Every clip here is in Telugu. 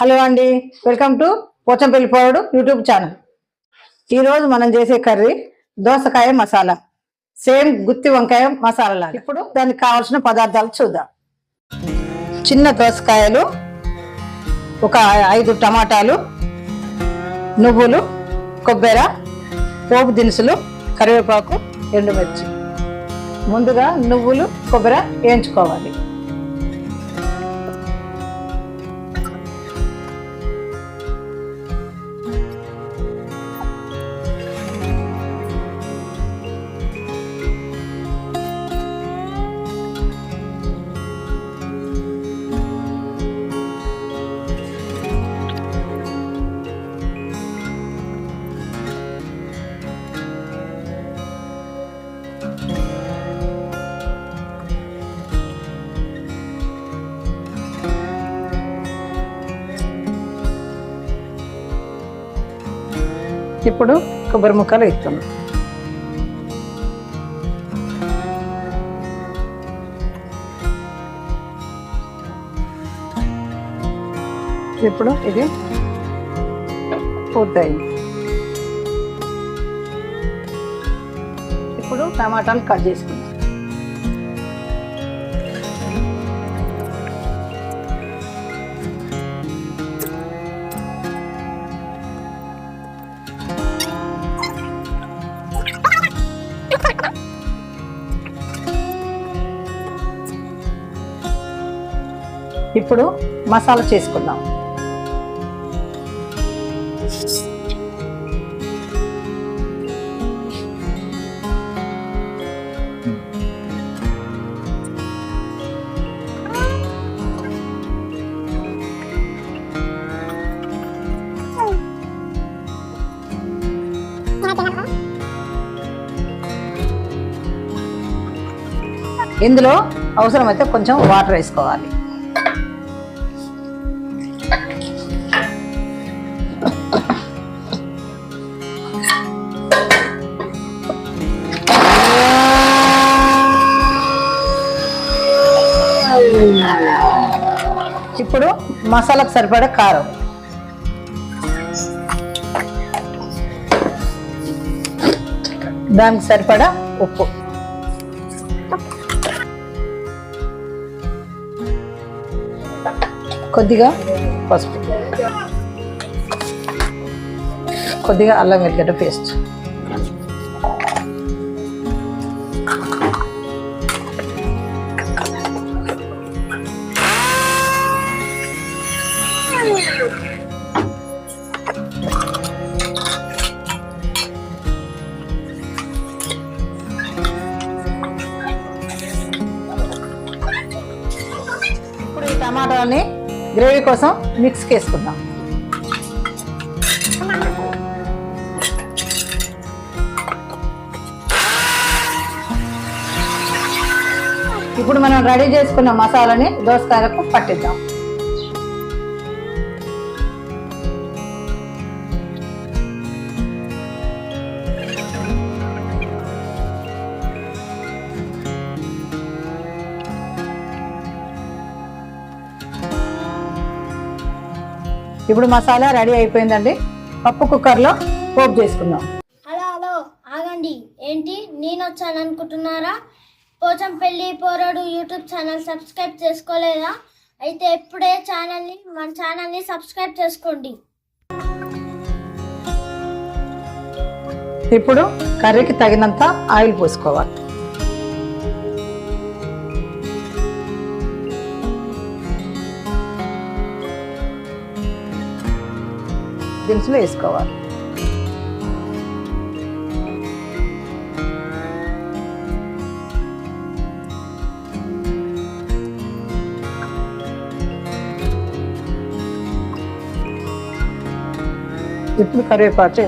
హలో అండి వెల్కమ్ టు పోచంపల్లి పోరడు యూట్యూబ్ ఛానల్. ఈరోజు మనం చేసే కర్రీ దోసకాయ మసాలా. సేమ్ గుత్తి వంకాయ మసాలా ఇప్పుడు దానికి కావాల్సిన పదార్థాలు చూద్దాం. చిన్న దోసకాయలు ఒక ఐదు టమాటాలు నువ్వులు కొబ్బరి పోపు దినుసులు కరివేపాకు ఎండుమిర్చి. ముందుగా నువ్వులు కొబ్బరి వేయించుకోవాలి. ఇప్పుడు కొబ్బరి ముక్కలు వేస్తున్నాం. ఇప్పుడు ఇది పూర్తయింది. ఇప్పుడు టమాటాలు కట్ చేసుకుంటాం ఇప్పుడు మసాలా చేసుకుందాం. ఇందులో అవసరమైతే కొంచెం వాటర్ వేసుకోవాలి. ఇప్పుడు మసాలాకు సరిపడే కారం. దానికి సరిపడా ఉప్పు. కొద్దిగా పసుపు. కొద్దిగా అల్లం వెల్లిగడ్డ పేస్ట్. ఇప్పుడు ఈ టమాటాలని గ్రేవీ కోసం మిక్స్ చేసుకుందాం. ఇప్పుడు మనం రెడీ చేసుకున్న మసాలాని దోసకాయలకు పట్టిద్దాం. ఇప్పుడు మసాలా రెడీ అయిపోయిందండి. పప్పు కుక్కర్లో పోపు చేసుకుందాం. హలో హలో ఆగండి. ఏంటి? నేను వచ్చాను అనుకుంటున్నారా? పోచంపల్లి పోరాడు యూట్యూబ్ ఛానల్ సబ్స్క్రైబ్ చేసుకోలేదా? అయితే ఇప్పుడే ఛానల్ని మన ఛానల్ని సబ్స్క్రైబ్ చేసుకోండి. ఇప్పుడు కర్రీకి తగినంత ఆయిల్ పోసుకోవాలి. దినుసులు వేసుకోవాలి. ఇప్పుడు కరివేపాకు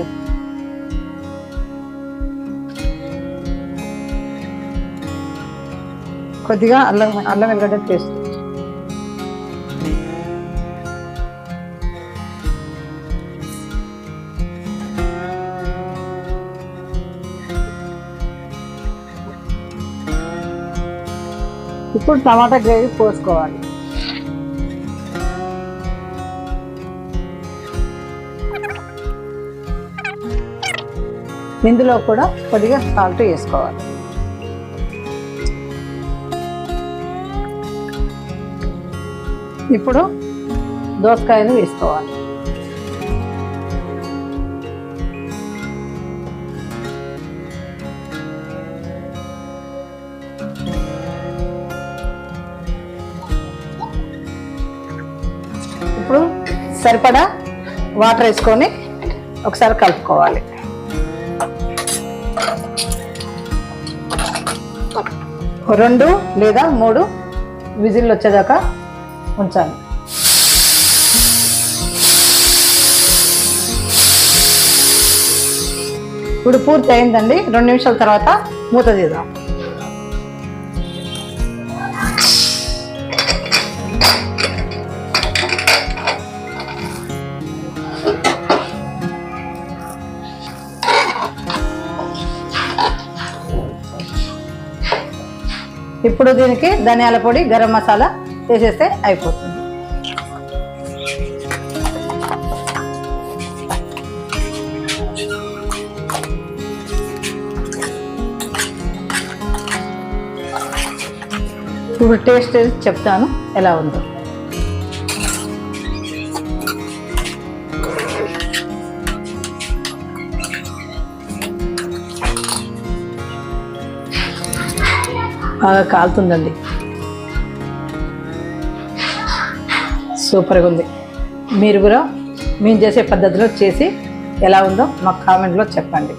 కొద్దిగా అల్లం అల్లం వెల్లిగడ్డ పేస్ట్. ఇప్పుడు టమాటా గ్రేవీ పోసుకోవాలి ఇందులో కూడా కొద్దిగా సాల్ట్ వేసుకోవాలి. ఇప్పుడు దోసకాయను వేసుకోవాలి. సరిపడా? వాటర్ వేసుకొని ఒకసారి కలుపుకోవాలి. రెండు లేదా మూడు విజిల్లు వచ్చేదాకా ఉంచాలి. ఇప్పుడు పూర్తి అయిందండి రెండు నిమిషాల తర్వాత మూత తీద్దాం. ఇప్పుడు దీనికి ధనియాల పొడి గరం మసాలా వేసేస్తే అయిపోతుంది. ఇప్పుడు టేస్ట్ చెప్తాను ఎలా ఉందో. బాగా కాలుతుందండి. సూపర్గా ఉంది. మీరు కూడా మేము చేసే పద్ధతిలో చేసి ఎలా ఉందో మాకు కామెంట్లో చెప్పండి.